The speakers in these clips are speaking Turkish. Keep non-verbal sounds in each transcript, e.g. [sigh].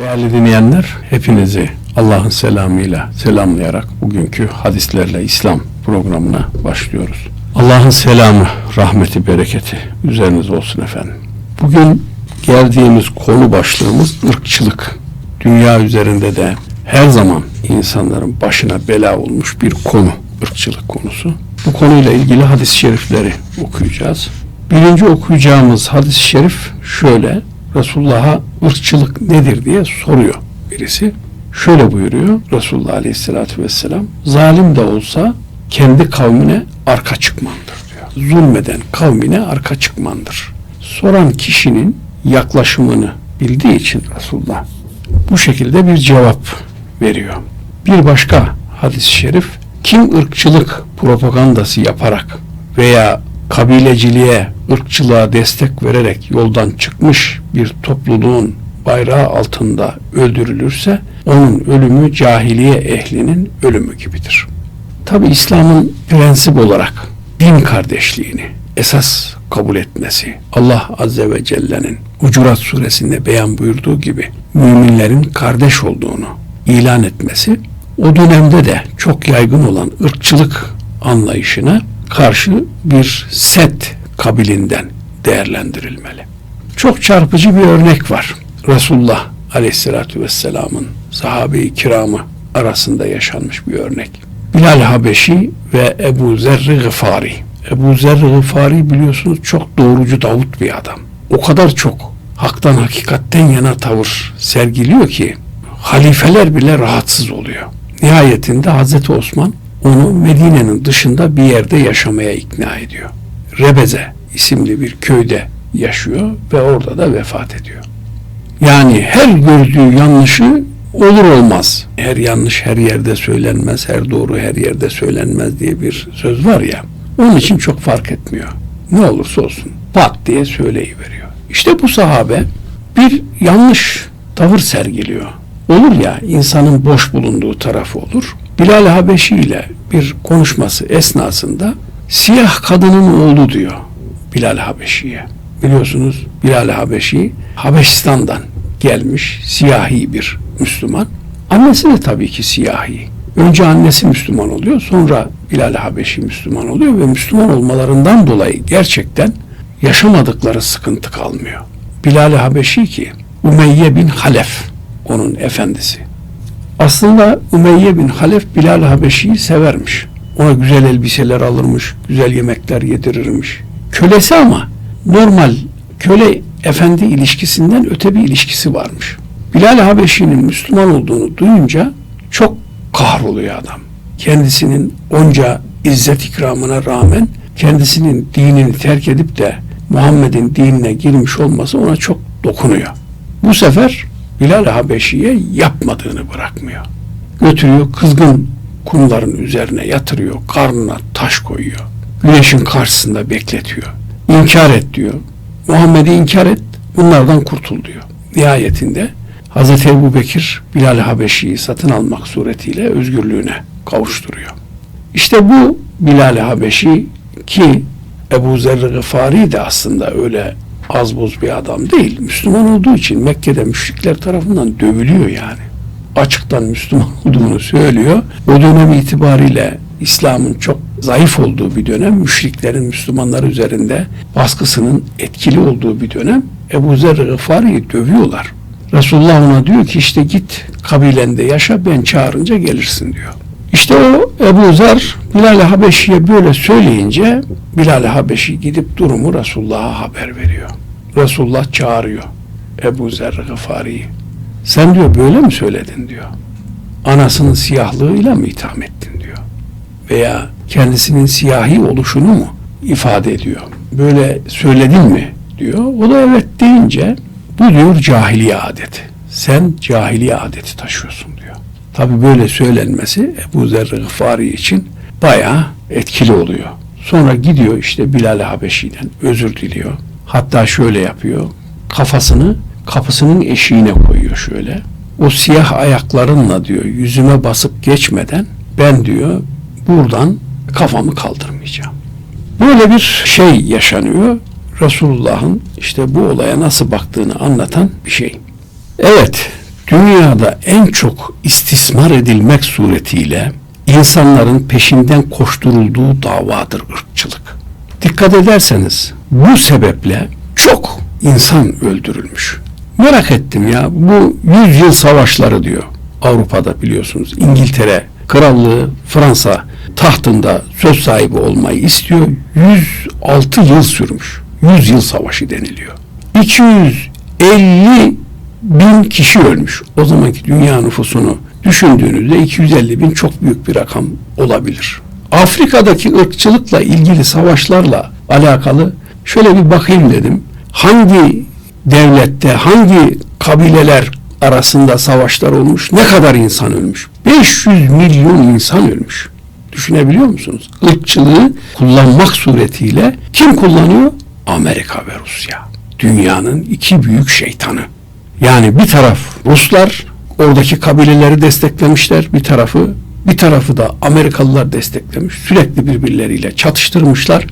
Değerli dinleyenler, hepinizi Allah'ın selamıyla selamlayarak bugünkü hadislerle İslam programına başlıyoruz. Allah'ın selamı, rahmeti, bereketi üzerinize olsun efendim. Bugün geldiğimiz konu başlığımız ırkçılık. Dünya üzerinde de her zaman insanların başına bela olmuş bir konu, ırkçılık konusu. Bu konuyla ilgili hadis-i şerifleri okuyacağız. Birinci okuyacağımız hadis-i şerif şöyle. Resulullah'a ırkçılık nedir diye soruyor birisi. Şöyle buyuruyor Resulullah Aleyhisselatü Vesselam. Zalim de olsa kendi kavmine arka çıkmandır diyor. Zulmeden kavmine arka çıkmandır. Soran kişinin yaklaşımını bildiği için Resulullah bu şekilde bir cevap veriyor. Bir başka hadis-i şerif kim ırkçılık propagandası yaparak veya kabileciliğe, ırkçılığa destek vererek yoldan çıkmış bir topluluğun bayrağı altında öldürülürse onun ölümü cahiliye ehlinin ölümü gibidir. Tabi İslam'ın prensip olarak din kardeşliğini esas kabul etmesi, Allah Azze ve Celle'nin Hucurat suresinde beyan buyurduğu gibi müminlerin kardeş olduğunu ilan etmesi, o dönemde de çok yaygın olan ırkçılık anlayışına karşı bir set kabilinden değerlendirilmeli. Çok çarpıcı bir örnek var. Resulullah Aleyhisselatü Vesselam'ın sahabe-i kiramı arasında yaşanmış bir örnek. Bilal Habeşi ve Ebu Zerri Gıfari. Ebu Zerri Gıfari biliyorsunuz çok doğrucu Davut bir adam. O kadar çok haktan hakikatten yana tavır sergiliyor ki halifeler bile rahatsız oluyor. Nihayetinde Hazreti Osman onu Medine'nin dışında bir yerde yaşamaya ikna ediyor. Rebeze isimli bir köyde yaşıyor ve orada da vefat ediyor. Yani her gördüğü yanlışı olur olmaz. Her yanlış her yerde söylenmez, her doğru her yerde söylenmez diye bir söz var ya. Onun için çok fark etmiyor. Ne olursa olsun pat diye söyleyiveriyor. İşte bu sahabe bir yanlış tavır sergiliyor. Olur ya insanın boş bulunduğu tarafı olur. Bilal Habeşi ile bir konuşması esnasında siyah kadının oğlu diyor Bilal Habeşi'ye. Biliyorsunuz Bilal Habeşi Habeşistan'dan gelmiş siyahi bir Müslüman. Annesi de tabii ki siyahi. Önce annesi Müslüman oluyor, sonra Bilal Habeşi Müslüman oluyor ve Müslüman olmalarından dolayı gerçekten yaşamadıkları sıkıntı kalmıyor. Bilal Habeşi ki Umeyye bin Halef onun efendisi. Aslında Umeyye bin Halef Bilal Habeşi'yi severmiş. Ona güzel elbiseler alırmış, güzel yemekler yedirirmiş. Kölesi ama normal köle efendi ilişkisinden öte bir ilişkisi varmış. Bilal Habeşi'nin Müslüman olduğunu duyunca çok kahroluyor adam. Kendisinin onca izzet ikramına rağmen kendisinin dinini terk edip de Muhammed'in dinine girmiş olması ona çok dokunuyor. Bu sefer Bilal Habeşi'ye yapmadığını bırakmıyor. Götürüyor kızgın kumların üzerine yatırıyor, karnına taş koyuyor. Güneşin karşısında bekletiyor. İnkar et diyor. Muhammed'i inkar et, bunlardan kurtul diyor. Nihayetinde Hazreti Ebu Bekir Bilal Habeşi'yi satın almak suretiyle özgürlüğüne kavuşturuyor. İşte bu Bilal Habeşi ki Ebu Zerri Gıfari de aslında öyle az buz bir adam değil. Müslüman olduğu için Mekke'de müşrikler tarafından dövülüyor yani. Açıktan Müslüman [laughs] olduğunu söylüyor. O dönem itibariyle İslam'ın çok zayıf olduğu bir dönem, müşriklerin Müslümanlar üzerinde baskısının etkili olduğu bir dönem Ebu Zer Gıfari'yi dövüyorlar. Resulullah ona diyor ki işte git kabilende yaşa ben çağırınca gelirsin diyor. İşte o Ebu Zer Bilal-i Habeşi'ye böyle söyleyince Bilal-i Habeşi gidip durumu Resulullah'a haber veriyor. Resulullah çağırıyor Ebu Zer Gıfari'yi. Sen diyor böyle mi söyledin diyor. Anasının siyahlığıyla mı itham ettin diyor. Veya kendisinin siyahi oluşunu mu ifade ediyor. Böyle söyledin mi diyor. O da evet deyince bu diyor cahiliye adeti. Sen cahiliye adeti taşıyorsun. Tabi böyle söylenmesi Ebu Zer Gıfari için bayağı etkili oluyor. Sonra gidiyor işte Bilal Habeşi'den özür diliyor. Hatta şöyle yapıyor. Kafasını kapısının eşiğine koyuyor şöyle. O siyah ayaklarınla diyor yüzüme basıp geçmeden ben diyor buradan kafamı kaldırmayacağım. Böyle bir şey yaşanıyor. Resulullah'ın işte bu olaya nasıl baktığını anlatan bir şey. Evet, dünyada en çok istismar edilmek suretiyle insanların peşinden koşturulduğu davadır ırkçılık. Dikkat ederseniz bu sebeple çok insan öldürülmüş. Merak ettim ya bu yüzyıl savaşları diyor Avrupa'da biliyorsunuz İngiltere krallığı Fransa tahtında söz sahibi olmayı istiyor. 106 yıl sürmüş. 100 yıl savaşı deniliyor. 250 bin kişi ölmüş. O zamanki dünya nüfusunu düşündüğünüzde 250 bin çok büyük bir rakam olabilir. Afrika'daki ırkçılıkla ilgili savaşlarla alakalı şöyle bir bakayım dedim. Hangi devlette, hangi kabileler arasında savaşlar olmuş, ne kadar insan ölmüş? 500 milyon insan ölmüş. Düşünebiliyor musunuz? Irkçılığı kullanmak suretiyle kim kullanıyor? Amerika ve Rusya. Dünyanın iki büyük şeytanı. Yani bir taraf Ruslar oradaki kabileleri desteklemişler, bir tarafı bir tarafı da Amerikalılar desteklemiş. Sürekli birbirleriyle çatıştırmışlar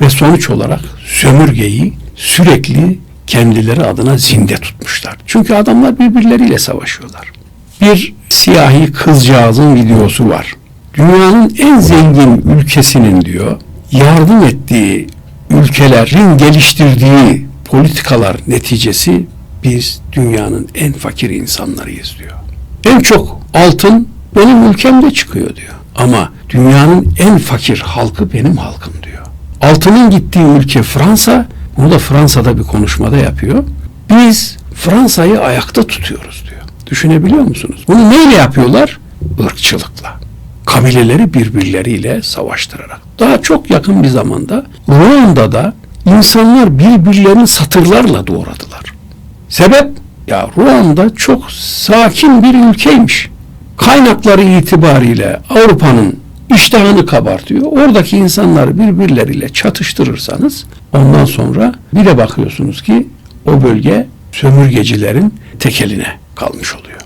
ve sonuç olarak sömürgeyi sürekli kendileri adına zinde tutmuşlar. Çünkü adamlar birbirleriyle savaşıyorlar. Bir siyahi kızcağızın videosu var. Dünyanın en zengin ülkesinin diyor yardım ettiği ülkelerin geliştirdiği politikalar neticesi biz dünyanın en fakir insanlarıyız diyor. En çok altın benim ülkemde çıkıyor diyor. Ama dünyanın en fakir halkı benim halkım diyor. Altının gittiği ülke Fransa, bunu da Fransa'da bir konuşmada yapıyor. Biz Fransa'yı ayakta tutuyoruz diyor. Düşünebiliyor musunuz? Bunu neyle yapıyorlar? Irkçılıkla. Kabileleri birbirleriyle savaştırarak. Daha çok yakın bir zamanda Ruanda'da insanlar birbirlerini satırlarla doğradılar. Sebep? Ya Ruanda çok sakin bir ülkeymiş. Kaynakları itibariyle Avrupa'nın iştahını kabartıyor. Oradaki insanları birbirleriyle çatıştırırsanız ondan sonra bir de bakıyorsunuz ki o bölge sömürgecilerin tekeline kalmış oluyor.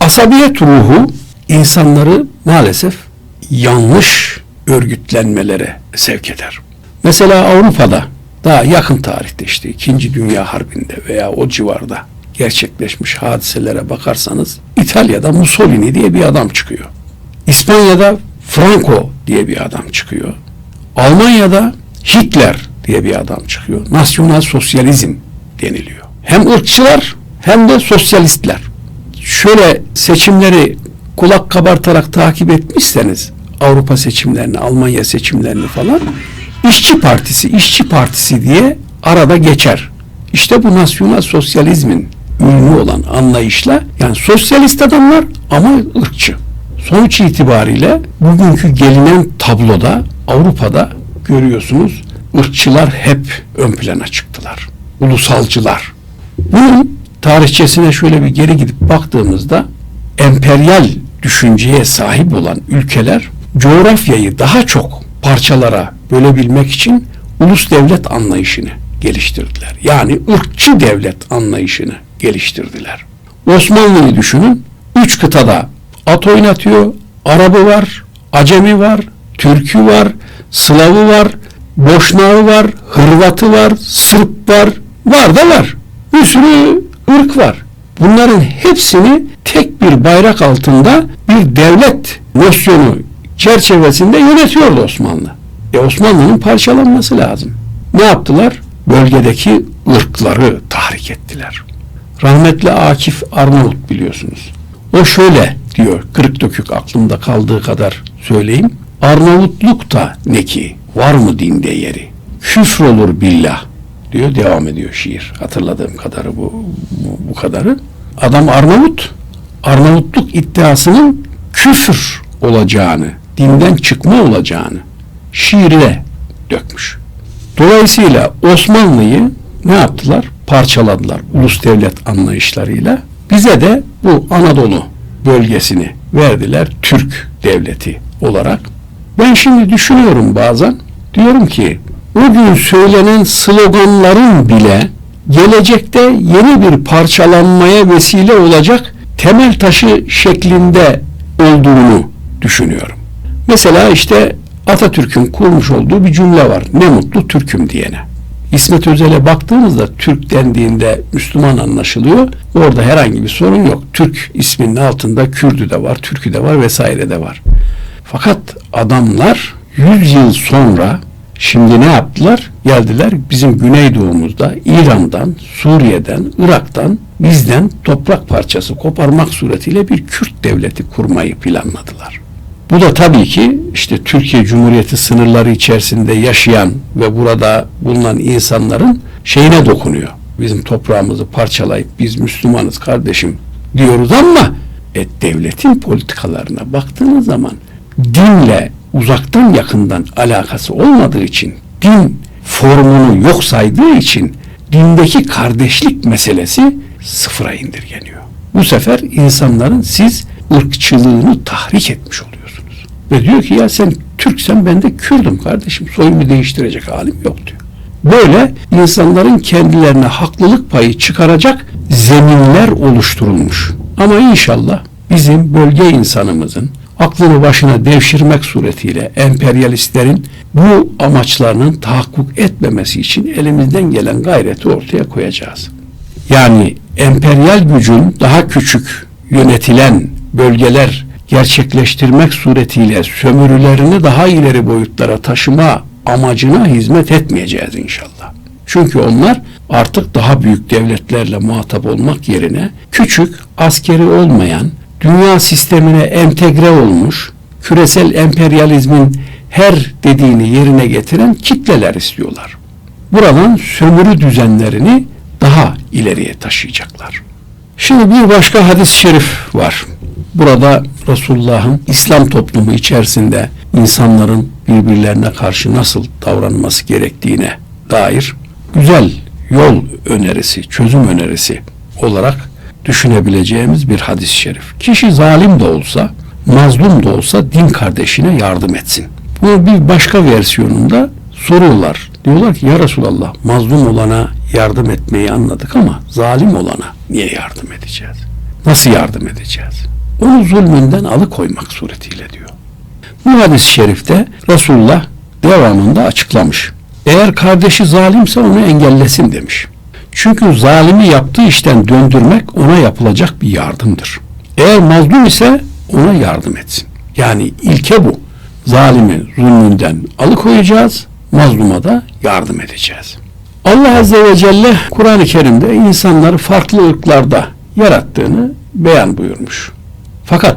Asabiyet ruhu insanları maalesef yanlış örgütlenmelere sevk eder. Mesela Avrupa'da daha yakın tarihte işte 2. Dünya Harbi'nde veya o civarda gerçekleşmiş hadiselere bakarsanız İtalya'da Mussolini diye bir adam çıkıyor. İspanya'da Franco diye bir adam çıkıyor. Almanya'da Hitler diye bir adam çıkıyor. Nasyonal sosyalizm deniliyor. Hem ırkçılar hem de sosyalistler. Şöyle seçimleri kulak kabartarak takip etmişseniz Avrupa seçimlerini, Almanya seçimlerini falan İşçi Partisi, İşçi Partisi diye arada geçer. İşte bu nasyonal sosyalizmin ünlü olan anlayışla yani sosyalist adamlar ama ırkçı. Sonuç itibariyle bugünkü gelinen tabloda Avrupa'da görüyorsunuz ırkçılar hep ön plana çıktılar. Ulusalcılar. Bunun tarihçesine şöyle bir geri gidip baktığımızda emperyal düşünceye sahip olan ülkeler coğrafyayı daha çok parçalara bölebilmek için ulus devlet anlayışını geliştirdiler. Yani ırkçı devlet anlayışını geliştirdiler. Osmanlı'yı düşünün. Üç kıtada at oynatıyor. Arabı var, Acemi var, Türkü var, Slavı var, Boşnağı var, Hırvatı var, Sırp var. Var da var. Bir sürü ırk var. Bunların hepsini tek bir bayrak altında bir devlet nosyonu çerçevesinde yönetiyordu Osmanlı. E Osmanlı'nın parçalanması lazım. Ne yaptılar? Bölgedeki ırkları tahrik ettiler. Rahmetli Akif Arnavut biliyorsunuz. O şöyle diyor, kırık dökük aklımda kaldığı kadar söyleyeyim. Arnavutluk da ne ki? Var mı dinde yeri? Küfr olur billah diyor, devam ediyor şiir. Hatırladığım kadarı bu, bu, bu kadarı. Adam Arnavut. Arnavutluk iddiasının küfür olacağını, dinden çıkma olacağını şiirine dökmüş. Dolayısıyla Osmanlı'yı ne yaptılar? Parçaladılar ulus devlet anlayışlarıyla. Bize de bu Anadolu bölgesini verdiler Türk devleti olarak. Ben şimdi düşünüyorum bazen. Diyorum ki o gün söylenen sloganların bile gelecekte yeni bir parçalanmaya vesile olacak temel taşı şeklinde olduğunu düşünüyorum. Mesela işte Atatürk'ün kurmuş olduğu bir cümle var. Ne mutlu Türk'üm diyene. İsmet Özel'e baktığımızda Türk dendiğinde Müslüman anlaşılıyor. Orada herhangi bir sorun yok. Türk isminin altında Kürdü de var, Türkü de var vesaire de var. Fakat adamlar 100 yıl sonra şimdi ne yaptılar? Geldiler bizim Güneydoğumuzda İran'dan, Suriye'den, Irak'tan bizden toprak parçası koparmak suretiyle bir Kürt devleti kurmayı planladılar. Bu da tabii ki işte Türkiye Cumhuriyeti sınırları içerisinde yaşayan ve burada bulunan insanların şeyine dokunuyor. Bizim toprağımızı parçalayıp biz Müslümanız kardeşim diyoruz ama e, devletin politikalarına baktığınız zaman dinle uzaktan yakından alakası olmadığı için din formunu yok saydığı için dindeki kardeşlik meselesi sıfıra indirgeniyor. Bu sefer insanların siz ırkçılığını tahrik etmiş oluyorsunuz. Ve diyor ki ya sen Türksen ben de Kürdüm kardeşim. Soyumu değiştirecek halim yok diyor. Böyle insanların kendilerine haklılık payı çıkaracak zeminler oluşturulmuş. Ama inşallah bizim bölge insanımızın aklını başına devşirmek suretiyle emperyalistlerin bu amaçlarının tahakkuk etmemesi için elimizden gelen gayreti ortaya koyacağız. Yani emperyal gücün daha küçük yönetilen bölgeler gerçekleştirmek suretiyle sömürülerini daha ileri boyutlara taşıma amacına hizmet etmeyeceğiz inşallah. Çünkü onlar artık daha büyük devletlerle muhatap olmak yerine küçük, askeri olmayan, dünya sistemine entegre olmuş, küresel emperyalizmin her dediğini yerine getiren kitleler istiyorlar. Buradan sömürü düzenlerini daha ileriye taşıyacaklar. Şimdi bir başka hadis-i şerif var. Burada Resulullah'ın İslam toplumu içerisinde insanların birbirlerine karşı nasıl davranması gerektiğine dair güzel yol önerisi, çözüm önerisi olarak düşünebileceğimiz bir hadis-i şerif. Kişi zalim de olsa, mazlum da olsa din kardeşine yardım etsin. Bunu bir başka versiyonunda soruyorlar. Diyorlar ki ya Resulallah mazlum olana yardım etmeyi anladık ama zalim olana niye yardım edeceğiz? Nasıl yardım edeceğiz? Onu zulmünden alıkoymak suretiyle diyor. Bu hadis-i şerifte Resulullah devamında açıklamış. Eğer kardeşi zalimse onu engellesin demiş. Çünkü zalimi yaptığı işten döndürmek ona yapılacak bir yardımdır. Eğer mazlum ise ona yardım etsin. Yani ilke bu. Zalimi zulmünden alıkoyacağız, mazluma da yardım edeceğiz. Allah Azze ve Celle Kur'an-ı Kerim'de insanları farklı ırklarda yarattığını beyan buyurmuş. Fakat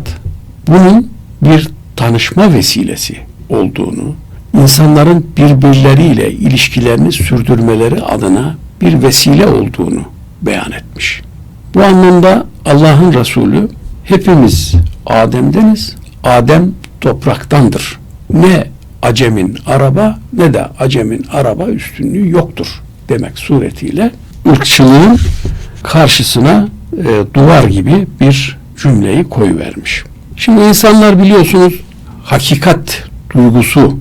bunun bir tanışma vesilesi olduğunu, insanların birbirleriyle ilişkilerini sürdürmeleri adına bir vesile olduğunu beyan etmiş. Bu anlamda Allah'ın Resulü hepimiz Adem'deniz, Adem topraktandır. Ne Acemin araba ne de Acemin araba üstünlüğü yoktur demek suretiyle ırkçılığın karşısına e, duvar gibi bir cümleyi koyuvermiş. Şimdi insanlar biliyorsunuz hakikat duygusu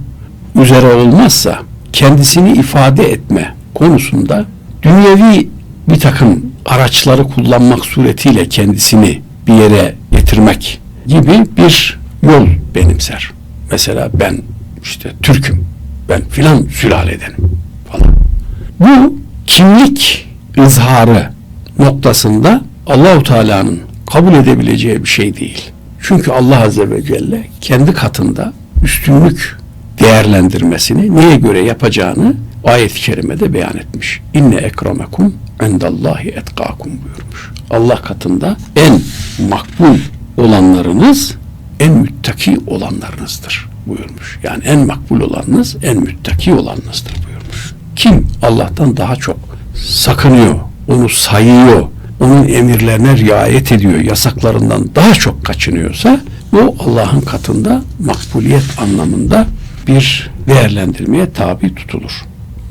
üzere olmazsa kendisini ifade etme konusunda dünyevi bir takım araçları kullanmak suretiyle kendisini bir yere getirmek gibi bir yol benimser. Mesela ben işte Türk'üm, ben filan sülaledenim falan. Bu kimlik izharı noktasında Allahu Teala'nın kabul edebileceği bir şey değil. Çünkü Allah Azze ve Celle kendi katında üstünlük değerlendirmesini neye göre yapacağını ayet-i kerimede beyan etmiş. İnne ekremekum endallahi etkakum buyurmuş. Allah katında en makbul olanlarınız en müttaki olanlarınızdır buyurmuş. Yani en makbul olanınız en müttaki olanınızdır buyurmuş. Kim Allah'tan daha çok sakınıyor, onu sayıyor, onun emirlerine riayet ediyor, yasaklarından daha çok kaçınıyorsa o Allah'ın katında makbuliyet anlamında bir değerlendirmeye tabi tutulur.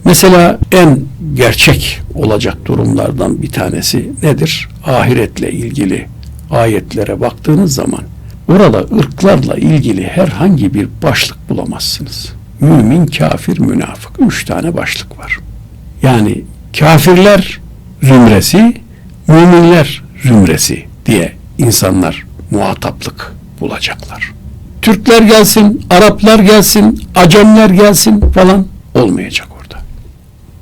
Mesela en gerçek olacak durumlardan bir tanesi nedir? Ahiretle ilgili ayetlere baktığınız zaman orada ırklarla ilgili herhangi bir başlık bulamazsınız. Mümin, kafir, münafık. Üç tane başlık var. Yani kafirler zümresi, müminler zümresi diye insanlar muhataplık bulacaklar. Türkler gelsin, Araplar gelsin, Acemler gelsin falan olmayacak orada.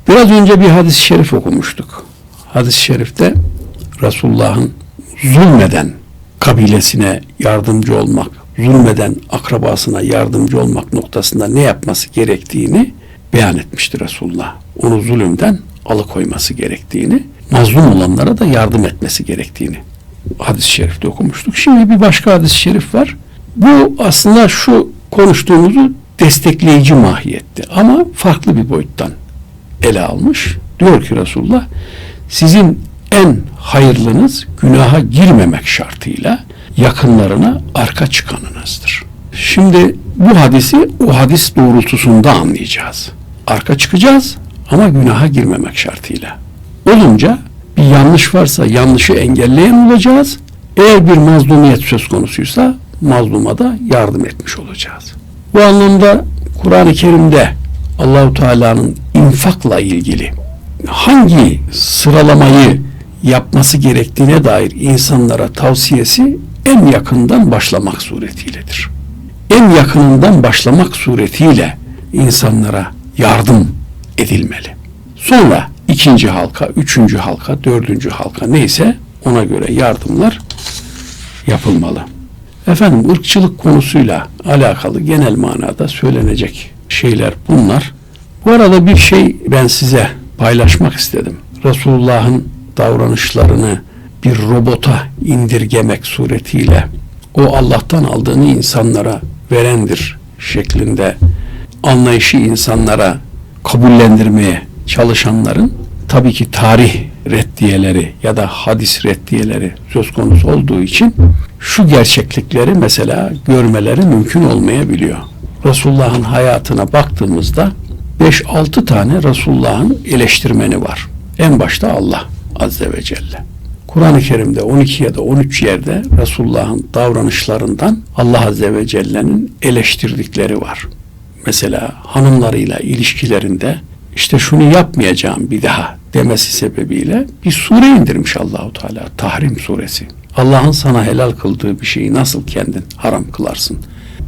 Biraz önce bir hadis-i şerif okumuştuk. Hadis-i şerifte Resulullah'ın zulmeden kabilesine yardımcı olmak, zulmeden akrabasına yardımcı olmak noktasında ne yapması gerektiğini beyan etmiştir Resulullah. Onu zulümden alıkoyması gerektiğini, mazlum olanlara da yardım etmesi gerektiğini hadis-i şerifte okumuştuk. Şimdi bir başka hadis-i şerif var. Bu aslında şu konuştuğumuzu destekleyici mahiyette ama farklı bir boyuttan ele almış. Diyor ki Resulullah sizin en hayırlınız günaha girmemek şartıyla yakınlarına arka çıkanınızdır. Şimdi bu hadisi o hadis doğrultusunda anlayacağız. Arka çıkacağız ama günaha girmemek şartıyla. Olunca bir yanlış varsa yanlışı engelleyen olacağız. Eğer bir mazlumiyet söz konusuysa mazluma da yardım etmiş olacağız. Bu anlamda Kur'an-ı Kerim'de Allahu Teala'nın infakla ilgili hangi sıralamayı yapması gerektiğine dair insanlara tavsiyesi en yakından başlamak suretiyledir. En yakınından başlamak suretiyle insanlara yardım edilmeli. Sonra ikinci halka, üçüncü halka, dördüncü halka neyse ona göre yardımlar yapılmalı. Efendim ırkçılık konusuyla alakalı genel manada söylenecek şeyler bunlar. Bu arada bir şey ben size paylaşmak istedim. Resulullah'ın davranışlarını bir robota indirgemek suretiyle o Allah'tan aldığını insanlara verendir şeklinde anlayışı insanlara kabullendirmeye çalışanların tabii ki tarih reddiyeleri ya da hadis reddiyeleri söz konusu olduğu için şu gerçeklikleri mesela görmeleri mümkün olmayabiliyor. Resulullah'ın hayatına baktığımızda 5-6 tane Resulullah'ın eleştirmeni var. En başta Allah Azze ve Celle. Kur'an-ı Kerim'de 12 ya da 13 yerde Resulullah'ın davranışlarından Allah Azze ve Celle'nin eleştirdikleri var. Mesela hanımlarıyla ilişkilerinde işte şunu yapmayacağım bir daha demesi sebebiyle bir sure indirmiş Allahu Teala. Tahrim suresi. Allah'ın sana helal kıldığı bir şeyi nasıl kendin haram kılarsın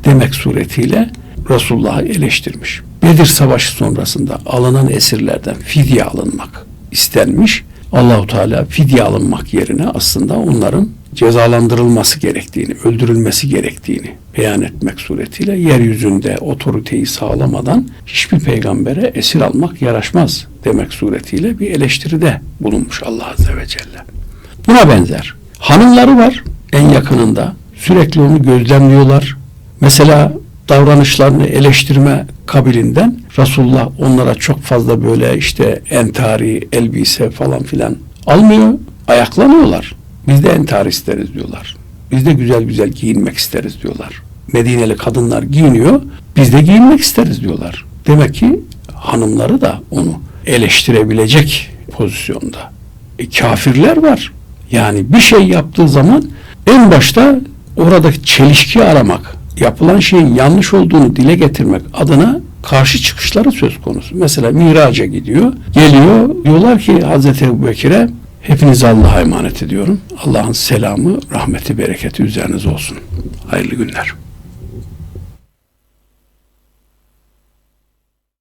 demek suretiyle Resulullah'ı eleştirmiş. Bedir Savaşı sonrasında alınan esirlerden fidye alınmak istenmiş. Allahu Teala fidye alınmak yerine aslında onların cezalandırılması gerektiğini, öldürülmesi gerektiğini beyan etmek suretiyle yeryüzünde otoriteyi sağlamadan hiçbir peygambere esir almak yaraşmaz demek suretiyle bir eleştiride bulunmuş Allah Azze ve Celle. Buna benzer. Hanımları var en yakınında. Sürekli onu gözlemliyorlar. Mesela davranışlarını eleştirme kabilinden Resulullah onlara çok fazla böyle işte entari, elbise falan filan almıyor. Ayaklanıyorlar. Biz de entari isteriz diyorlar. Biz de güzel güzel giyinmek isteriz diyorlar. Medineli kadınlar giyiniyor. Biz de giyinmek isteriz diyorlar. Demek ki hanımları da onu eleştirebilecek pozisyonda. E, kafirler var. Yani bir şey yaptığı zaman en başta oradaki çelişki aramak, yapılan şeyin yanlış olduğunu dile getirmek adına karşı çıkışları söz konusu. Mesela miraca gidiyor, geliyor, diyorlar ki Hazreti Ebu Bekir'e hepinizi Allah'a emanet ediyorum. Allah'ın selamı, rahmeti, bereketi üzerinize olsun. Hayırlı günler.